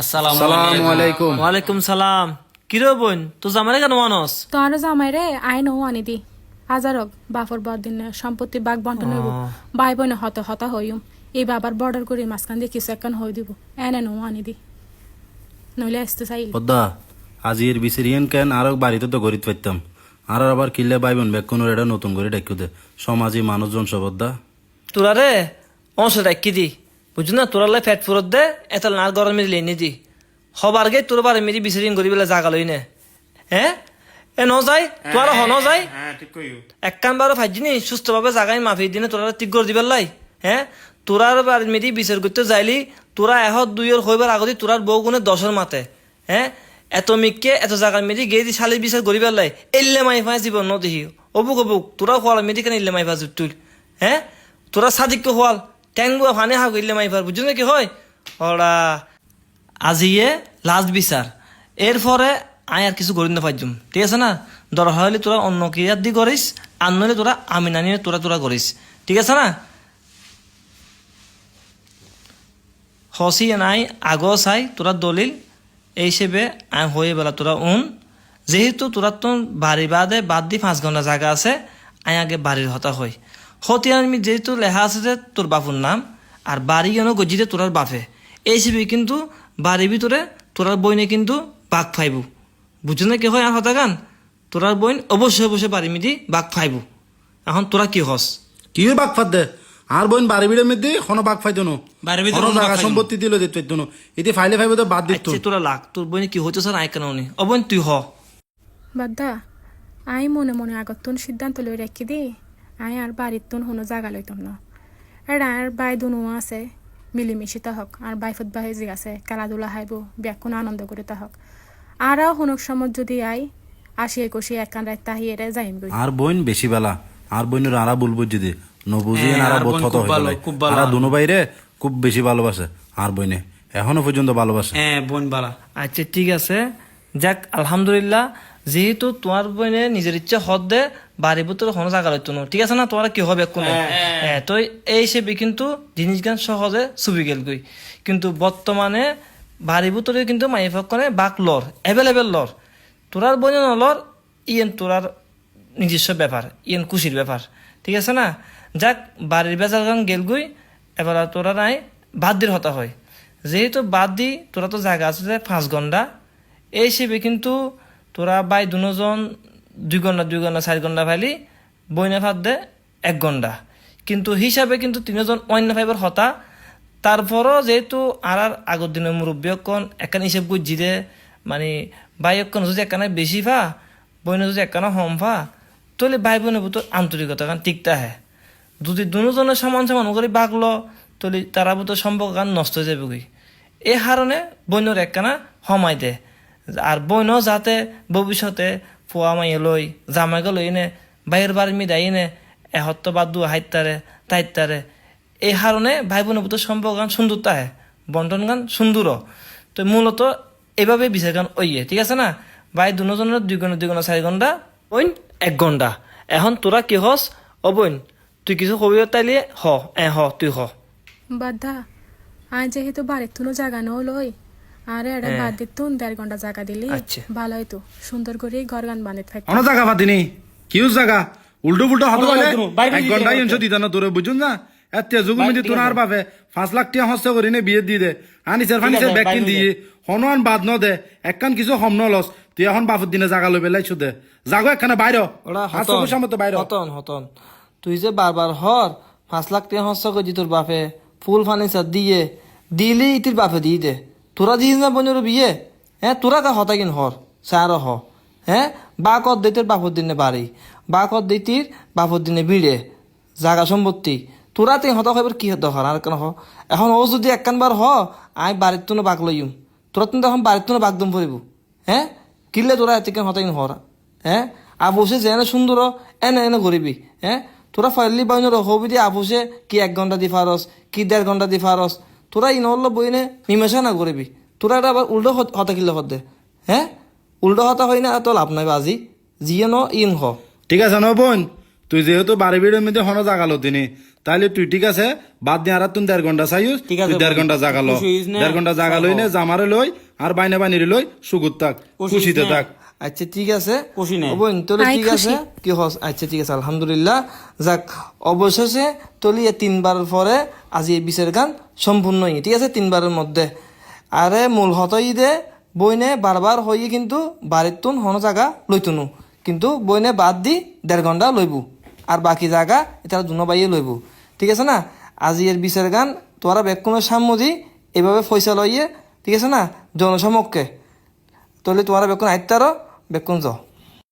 আসসালামু সালামু আলাইকুম। ওয়ালাইকুম সালাম। কিরে বোন তো জামাই কেন মানুষ তোর জামাই রে আইন ও আনি দি। আজারক বাফর বদিন সম্পত্তি বাঘ বন্টন হইব। ভাই বোন হত হতা হইম। এই বাবার বর্ডার করে মাঝখান দিয়ে কিছু একখান হই দিব। এনে নো আনি দি। নইলে আসতে চাইল। পদ্মা আজি এর বিসিরিয়ান কেন আর বাড়িতে তো গরিত পাইতাম। আর আবার কিল্লে বাইবন বেক্ষণের এটা নতুন করে ডাকিও দে। সমাজে মানুষজন সবদ্দা তোরা রে অংশ রাখি দি। বুঝছ না? তোরা লাই ফ্যাট ফুরত দে এত নার গরম মেরে লেনে দি হবার গে তোর বারে মেরি বিচারিন করি বেলা জাগা লই নে। হ্যাঁ এ ন যাই তোরা হ ন যাই। এক কান বারো ফাইজিনি সুস্থভাবে জাগাই মাফি দিনে তোরা ঠিক করে দিবার লাই। হ্যাঁ তোরার বার মেরি বিচার করতে যাইলি তোরা এহত দুইয়ের হইবার আগতে তোরার বউ গুনে দশের মাতে। হ্যাঁ এত মিককে এত জাগার মেরি গে দি শালি বিচার করিবার লাই। এল্লে মাই ফাঁস জীবন ন অবুক অবুক তোরা হওয়াল মেরি কেন ইল্লে মাই ফাঁস তুই হ্যাঁ তোরা সাদিককে হওয়াল ট্যাঙ্গুয়া ফানে হাগ ইল্লে মাই ফার বুঝছ না কি হয়? ওরা আজিয়ে লাস্ট বিচার। এরপরে আয় আর কিছু করি না পারজুম ঠিক আছে না? দর হলে তোরা অন্য ক্রিয়ার দি করিস, আর নইলে তোরা আমি না নিয়ে তোরা তোরা করিস। ঠিক আছে না? হসি নাই, আগ চাই, তোরা দলিল, এই হিসেবে আয় হয়ে বেলা তোরা উন। যেহেতু তোরা তো বাড়ি বাদে বাদ দি পাঁচ ঘণ্টা জায়গা আছে আয় আগে বাড়ির হতা হই। হতি আমি যেহেতু লেখা আছে যে তোর বাপুর নাম আর বাড়ি কেন গজিতে তোরার বাপে। এই হিসেবে কিন্তু বাড়ির ভিতরে তোরার বইনে কিন্তু বাঘ ফাইবু বুঝছ না কি হয় আর হতা গান তোরার বইন অবশ্যই অবশ্যই বাড়ি মিদি বাঘ ফাইবু এখন তোরা কি হস কি বাক ফাদ দে? আর বোন বাড়ি বিড়ের মধ্যে কোনো বাক ফাইতো নো বাঘ জায়গা সম্পত্তি দিল দিত পাইতো এতে ফাইলে ফাইবে তো বাদ দিত আচ্ছা তোরা লাগ। তোর বইনে কি হচ্ছে স্যার আয় কেন নি? অবন তুই হ। বাদ্দা আই মনে মনে আগত সিদ্ধান্ত লই রাখি দি আই আর বাড়ির তুন হনো জাগা লইতাম না। আর আর বাই দুনো আছে মিলিমিশি হক আর বাইফত বাহে জি আছে খেলাধুলা হাইব ব্যাকুন আনন্দ করে হক আরও হনুক সময় যদি আই আসি একুশি একখান রাত তাহি এরে যাইম গই আর বোন বেশি বেলা। আর বোনের আরা বলব যদি। হ্যাঁ, আরা বোধ হত হয়ে। আর দুনো বাইরে খুব বেশি ভালোবাসে আর বইনে। এখনও পর্যন্ত ভালোবাসে হ্যাঁ বোন বালা। আচ্ছা ঠিক আছে। যাক আলহামদুলিল্লাহ। যেহেতু তোমার বোনে নিজের ইচ্ছা হদ দে বাড়ির ভিতরে কোনো জায়গা লইতো না। ঠিক আছে না? তোমার কি হবে কোনো হ্যাঁ তো এই হিসেবে কিন্তু জিনিস গান সহজে ছবি গেল গই কিন্তু বর্তমানে বাড়ির ভিতরে কিন্তু মাইফক করে বাক লর অ্যাভেলেবেল লর। তোরার বোনে নলর ইয়েন তোরার নিজস্ব ব্যাপার ইয়েন খুশির ব্যাপার। ঠিক আছে না? যাক বাড়ির বেজার গান গেল গই এবার তোরা নাই বাদ দির হতা হয়। যেহেতু বাদ দি তোরা তো জায়গা আছে যে পাঁচ ঘণ্টা। এই হিসেবে কিন্তু তোরা বাই দুজন, দুই ঘণ্টা দুই ঘণ্টা, চার ঘণ্টা ফাইলি বইনা ফাঁদ দে, এক ঘণ্টা। কিন্তু হিসাবে কিন্তু তিনজন অন্য ফাইবার হতা। তারপরও যেহেতু আর আর আগের দিনের মুরব্বী অকন, একান হিসেব করছি দে মানে বাই যদি একানে বেশি ফা, বইনে যদি একানে হম ফা, তাহলে ভাই বোনের ভিতর আন্তরিকতা কারণ টিকতে হয় যদি দুজনের সমান সমান করে বাগলো, তাহলে তারা ভিতর সম্পর্ক গান নষ্ট হয়ে যাবে এই কারণে বইনের একখানা সময় দে। আর বইন যাতে ভবিষ্যতে ফুয়া মাইয়ে লই জামাইকে লই নে বাইরের বাড়ি মি দাই নে এহত্ত বাদু হাইতারে তাইতারে এই কারণে ভাই বোনের ভিতর সম্পর্ক গান সুন্দরতা হয় বন্টন গান সুন্দর তো মূলত এভাবে বিচার গান ওইয়ে ঠিক আছে না? ভাই দুজনের দুই ঘণ্টা দুই ঘণ্টা চারি ঘণ্টা বইন এক ঘণ্টা এখন তোরা কি হস ও তুই কিছু কবি তাইলে, হ, এ হ, তুই হ। বাদ্দা, আই যেহেতু বাড়ির তুনো জাগা নো লই আর এটা বাদ দিত তুন দেড় ঘণ্টা জায়গা দিলি। আচ্ছা। ভালো হইতো। সুন্দর করে ঘর গান বানিয়ে অন জায়গা কিউ জায়গা? উল্টো পুল্টো হতো বলে এক দিয়ে ঘণ্টা দিতে দিতা না তোরে বুঝুন না? এত যুগ মিদি তোর আর বাপে পাঁচ লাখ টিয়া হস্ত করি নে বিয়ে দি। দে আনিসের ফানিসের ব্যাগ কিন দিয়ে। হনুয়ান বাদ ন দে। একখান কিছু হম ন লস। তুই এখন বাপের দিনে জাগা লই পেলাইছো দে। জাগো একখানে বাইর। ওরা হাসো সামনে বাইর। হতন হতন। তুই যে বারবার হর পাঁচ লাখ টাকা হস্ত করছি তোর বাপে ফুল ফার্নিচার দিয়ে দিলি ইতির বাপে দিয়ে দে। তোরা দিস না বোনের বিয়ে হ্যাঁ তোরা কা হতা কিন হর সার হ। হ্যাঁ বা কর দিতির বাপর দিনে বাড়ি বা কর দিতির বাপর দিনে বিড়ে জাগা সম্পত্তি। তোরা তুই হতা হইবার কি হর আর কেন হ? এখন ও যদি একখানবার হ, আই বাড়ির তুনো বাঘ লইম তোরা কিন্তু এখন বাড়ির তুনো বাগদম ফুরিব হ্যাঁ কিনলে তোরা এত কেন হতাইন হর হ্যাঁ আবসে যেন সুন্দর এনে এনে করিবি হ্যাঁ তোরা ফাইলি বাইন হবি দিয়ে আবসে কি এক ঘণ্টা দি ফারস কি দেড় ঘণ্টা দি ফারস তোরা ইন হল্লো বইনে মিমেশা না করবি তোরা এটা আবার উল্টো হত- কিনলে হত দে। হ্যাঁ উল্টো হতা হয় না তো লাভ নাই বাজি যিয়ে ন ইন হ। ঠিক আছে ন বোন। তুই যেহেতু বাড়ি বিড়ের মধ্যে হন জাগালো তিনি তাহলে তুই ঠিক আছে বাদ দিয়ে আর তুমি দেড় ঘণ্টা চাইস ঠিক আছে, দেড় ঘণ্টা জাগালো দেড় ঘণ্টা জাগা লই নে জামারে লই আর বাইনে বানিয়ে লই সুগুত থাক খুশি খুশিতে থাক। আচ্ছা ঠিক আছে। খুশি নে? বোন তোলে ঠিক আছে। কি হস? আচ্ছা ঠিক আছে আলহামদুলিল্লাহ। যাক অবশেষে তলি এ তিনবার পরে আজি এই বিশের গান সম্পূর্ণ হই ঠিক আছে তিনবারের মধ্যে। আরে মূল হতই দে বইনে বারবার হইয়ে কিন্তু বাড়ির তুন হন জায়গা লইতুনু। কিন্তু বইনে বাদ দি দেড় ঘণ্টা লইবু। আর বাকি জায়গা এটা দুনো বাইয়ে লইবু। ঠিক আছে না? আজি এর বিশের গান তোরা বেকুনের সাম্য দি এভাবে পয়সা লইয়ে ঠিক আছে না? জনসমক্ষে তাহলে তোমার বেকুন আইতারও বেকুন যাও